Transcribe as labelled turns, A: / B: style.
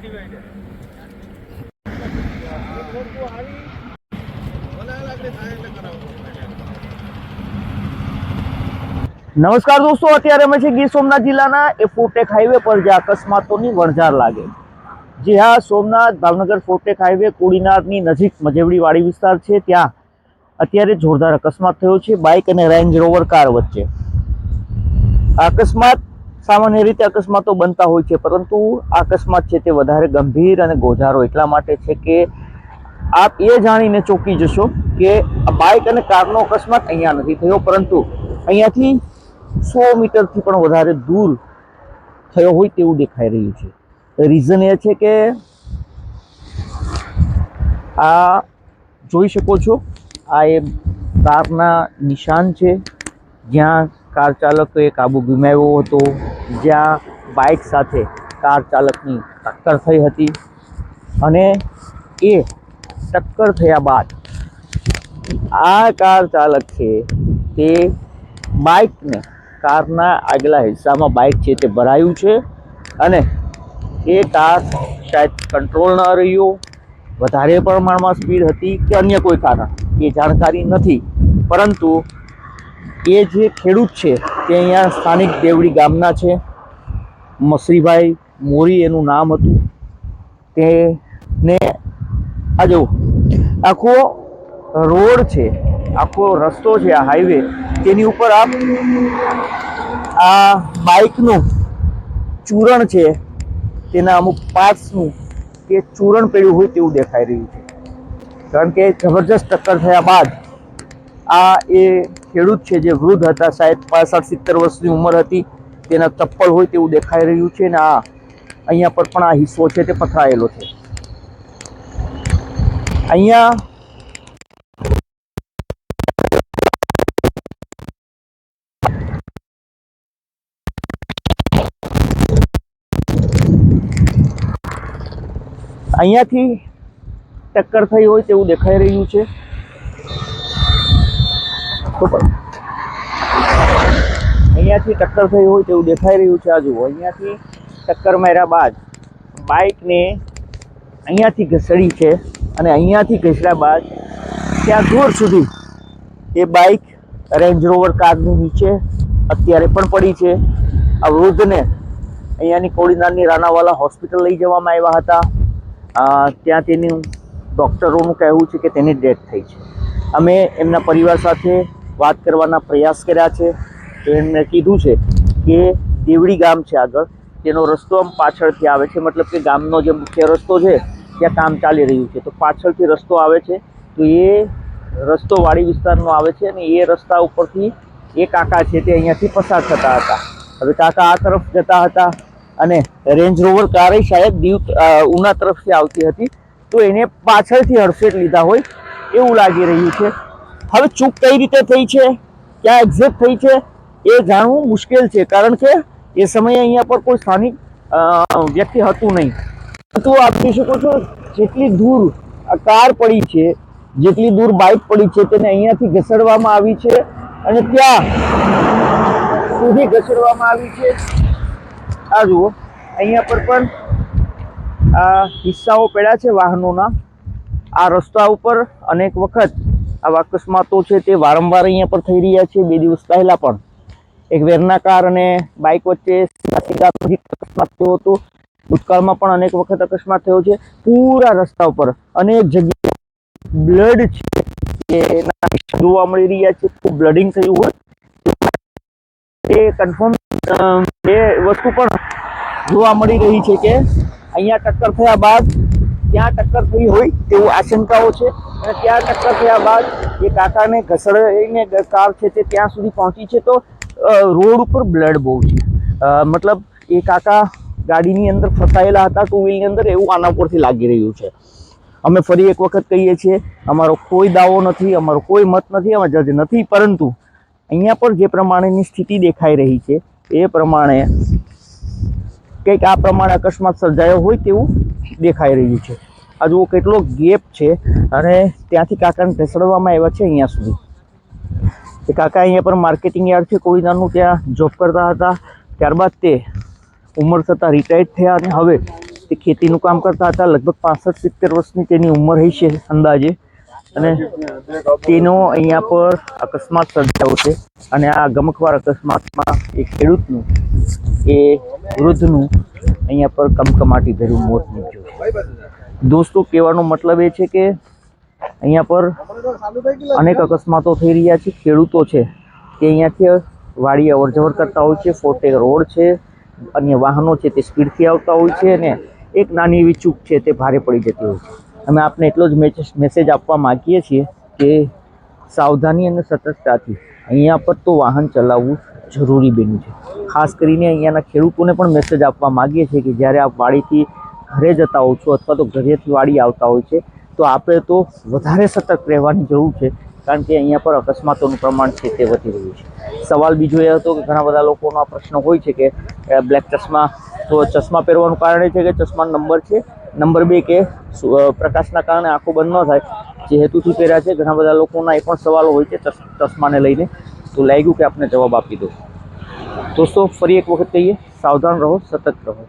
A: નમસ્કાર દોસ્તો, અત્યારે અમે છે ગીર સોમનાથ જિલ્લાના એ ફોરટેક હાઈવે પર જે અકસ્માતોની વણઝાર લાગે જે હા, Somnath Bhavnagar four track highway કોડીનારની નજીક મજેવડીવાડી વિસ્તાર છે. ત્યાં અત્યારે જોરદાર અકસ્માત થયો છે. બાઇક અને રેન્જ રોવર કાર વચ્ચે. અકસ્માત સામાન્ય રીતે અકસ્માતો બનતા હોય છે, પરંતુ આ અકસ્માત છે તે વધારે ગંભીર અને ગોઝારો એટલા માટે છે કે આપ એ જાણીને ચોંકી જશો કે બાઇક અને કારનો અકસ્માત અહીંયા નથી થયો, પરંતુ અહીંયાથી સો મીટરથી પણ વધારે દૂર થયો હોય તેવું દેખાઈ રહ્યું છે. રીઝન એ છે કે આ જોઈ શકો છો, આ એ કારના નિશાન છે, જ્યાં કાર ચાલકે કાબુ ગુમાવ્યો હતો. જ્યાં બાઇક સાથે કાર ચાલકની ટક્કર થઈ હતી અને એ ટક્કર થયા બાદ આ કાર ચાલક છે તે બાઇકને કારના આગલા હિસ્સામાં બાઇક છે તે ભરાયું છે અને એ કાર શાયદ કંટ્રોલ ન રહ્યો. વધારે પ્રમાણમાં સ્પીડ હતી કે અન્ય કોઈ કારણ? એ જાણકારી નથી. પરંતુ એ જે ખેડૂત છે તે અહીંયા સ્થાનિક દેવડી ગામના છે. મસરીભાઈ મોરી એનું નામ હતું. તેને આ જો આખો રોડ છે, આખો રસ્તો છે આ હાઈવે તેની ઉપર આપ આ બાઇકનું ચૂરણ છે, તેના અમુક પાર્ટ્સનું કે ચૂરણ પડ્યું હોય તેવું દેખાઈ રહ્યું છે. કારણ કે જબરજસ્ત ટક્કર થયા બાદ આ એ ખેડૂત છે જે વૃદ્ધ હતા, સાહેબ પાસઠ સિત્તેર વર્ષની ઉંમર હતી. તેના ચપ્પલ હોય તેવું દેખાઈ રહ્યું છે ને આ અહીંયા પર પણ આ હિસ્સો છે તે પથરાયેલો છે. અહીંયા અહીંયાથી ટક્કર થઈ હોય તેવું દેખાઈ રહ્યું છે. અહીંયાથી ટક્કર થઈ હોય તેવું દેખાઈ રહ્યું છે આ જુઓ અહીંયાથી ટક્કર માર્યા બાદ બાઇકને અહીંયાથી ઘસડી છે અને અહીંયાથી ઘસડ્યા બાદ ત્યાં દૂર સુધી એ બાઇક રેન્જ રોવર કારની નીચે અત્યારે પણ પડી છે. આ વૃદ્ધને અહીંયાની કોડીનારની રાનાવાલા હોસ્પિટલ લઈ જવામાં આવ્યા હતા. ત્યાં તેનું ડૉક્ટરોનું કહેવું છે કે તેની ડેથ થઈ છે. અમે એમના પરિવાર સાથે વાત કરવાના પ્રયાસ કર્યા છે. તો એમને કીધું છે કે દેવડી ગામ છે આગળ. તેનો રસ્તો આમ પાછળથી આવે છે, મતલબ કે ગામનો જે મુખ્ય રસ્તો છે, ત્યાં કામ ચાલી રહ્યું છે. તો પાછળથી રસ્તો આવે છે, તો એ રસ્તો વાડી વિસ્તારનો આવે છે અને એ રસ્તા ઉપરથી એ કાકા છે તે અહીંયાથી પસાર થતા હતા. હવે કાકા આ તરફ જતા હતા અને રેન્જ રોવર કારે શાયદ દીવ ઉના તરફથી આવતી હતી. તો એને પાછળથી હડફેટ લીધા હોય એવું લાગી રહ્યું છે. હવે ચૂક કઈ રીતે થઈ છે? ક્યાં એક્ઝેક્ટ થઈ છે? એ જાણવું મુશ્કેલ છે, કારણ કે એ સમયે અહીંયા પર કોઈ સ્થાનિક વ્યક્તિ હતું નહીં. પરંતુ આપ જોઈ શકો છો, જેટલી દૂર કાર પડી છે, જેટલી દૂર બાઇક પડી છે, તેને અહીંયાથી ઘસડવામાં આવી છે અને ત્યાં સુધી ઘસડવામાં આવી છે. આ જુઓ, અહીંયા પર પણ આ હિસ્સાઓ પડ્યા છે વાહનોના. આ રસ્તા ઉપર અનેક વખત આવા અકસ્માતો છે તે વારંવાર અહીંયા પર થઈ રહ્યા છે, બે દિવસ પહેલાં પણ. એક વેરના કાર અને બાઇક વચ્ચે સીધા અકસ્માત થયો હતો. ભૂતકાળમાં પણ અનેક વખત અકસ્માત થયો છે. પૂરા રસ્તા ઉપર અનેક જગ્યાએ બ્લડ છે એના જોવા મળી રહ્યા છે. ખૂબ બ્લડિંગ થયું હોય. એ કન્ફર્મ એ વસ્તુ પણ જોવા મળી રહી છે કે અહીંયા ટક્કર થયા બાદ ત્યાં ટક્કર થઈ હોય તેવું આશંકાઓ છે. અને ત્યાં ટક્કર થયા બાદ એ કાકાને ઘસડીને કાર છે તે ત્યાં સુધી પહોંચી છે તો રોડ ઉપર બ્લડ બહુ છે. મતલબ એ કાકા ગાડીની અંદર ફસાયેલા હતા ટુ વ્હીલની અંદર એવું આના ઉપરથી લાગી રહ્યું છે. અમે ફરી એક વખત કહીએ છીએ, અમારો કોઈ દાવો નથી, અમારો કોઈ મત નથી, અમે જજ નથી, પરંતુ અહીંયા પર જે પ્રમાણેની સ્થિતિ દેખાઈ રહી છે, એ પ્રમાણે કંઈક આ પ્રમાણે અકસ્માત સર્જાયો હોય તેવું દેખાઈ રહ્યું છે. આ જુઓ કેટલો ગેપ છે અને ત્યાંથી કાકાને ઢસડવામાં આવ્યા છે અહીંયા સુધી. એ કાકા અહીંયા પર માર્કેટિંગ યાર્ડ છે કોઈનાનું ત્યાં જોબ કરતા હતા. ત્યારબાદ તે ઉંમર થતાં રિટાયર્ડ થયા અને હવે તે ખેતીનું કામ કરતા હતા. લગભગ પાસઠ સિત્તેર વર્ષની તેની ઉંમર હશે અંદાજે. અને તેનો અહીંયા પર અકસ્માત સર્જાયો છે. અને આ ગમખવાર અકસ્માતમાં એ ખેડૂતનું, એ વૃદ્ધનું અહીંયા પર કમકમાટી ભર્યું મોત નીપજ્યું છે. દોસ્તો, કહેવાનો મતલબ એ છે કે અહીંયા પર અનેક અકસ્માતો થઈ રહ્યા છે, ખેડૂતો છે તે અહીંયાથી વાડી અવર જવર કરતા હોય છે ફોટે રોડ છે, અન્ય વાહનો છે તે સ્પીડથી આવતા હોય છે અને એક નાની એવી ચૂક છે તે ભારે પડી જતી હોય છે. અમે આપને એટલો જ મેસેજ આપવા માગીએ છીએ કે સાવધાની અને સતર્કતાથી અહીંયા પર તો વાહન ચલાવવું જરૂરી બન્યું છે. ખાસ કરીને અહીંયાના ખેડૂતોને પણ મેસેજ આપવા માગીએ છીએ કે જ્યારે આપ વાડીથી ઘરે જતા હોવ છો અથવા તો ઘરેથી વાડી આવતા હોય છે તો આપણે તો વધારે સતર્ક રહેવાની જરૂર છે, કારણ કે અહીંયા પર અકસ્માતોનું પ્રમાણ છે તે વધી રહ્યું છે. સવાલ બીજો એ હતો કે ઘણા બધા લોકોનો આ પ્રશ્ન હોય છે કે બ્લેક ચશ્મા, તો ચશ્મા પહેરવાનું કારણ એ છે કે ચશ્માનો નંબર છે. નંબર બે કે પ્રકાશના કારણે આંખો બંધ ન થાય, જે હેતુથી પહેર્યા છે. ઘણા બધા લોકોના એ પણ સવાલો હોય છે ચશ- ચશ્માને લઈને. તો લાગ્યું કે આપને જવાબ આપી દો દોસ્તો, ફરી એક વખત કહીએ, સાવધાન રહો સતર્ક રહો.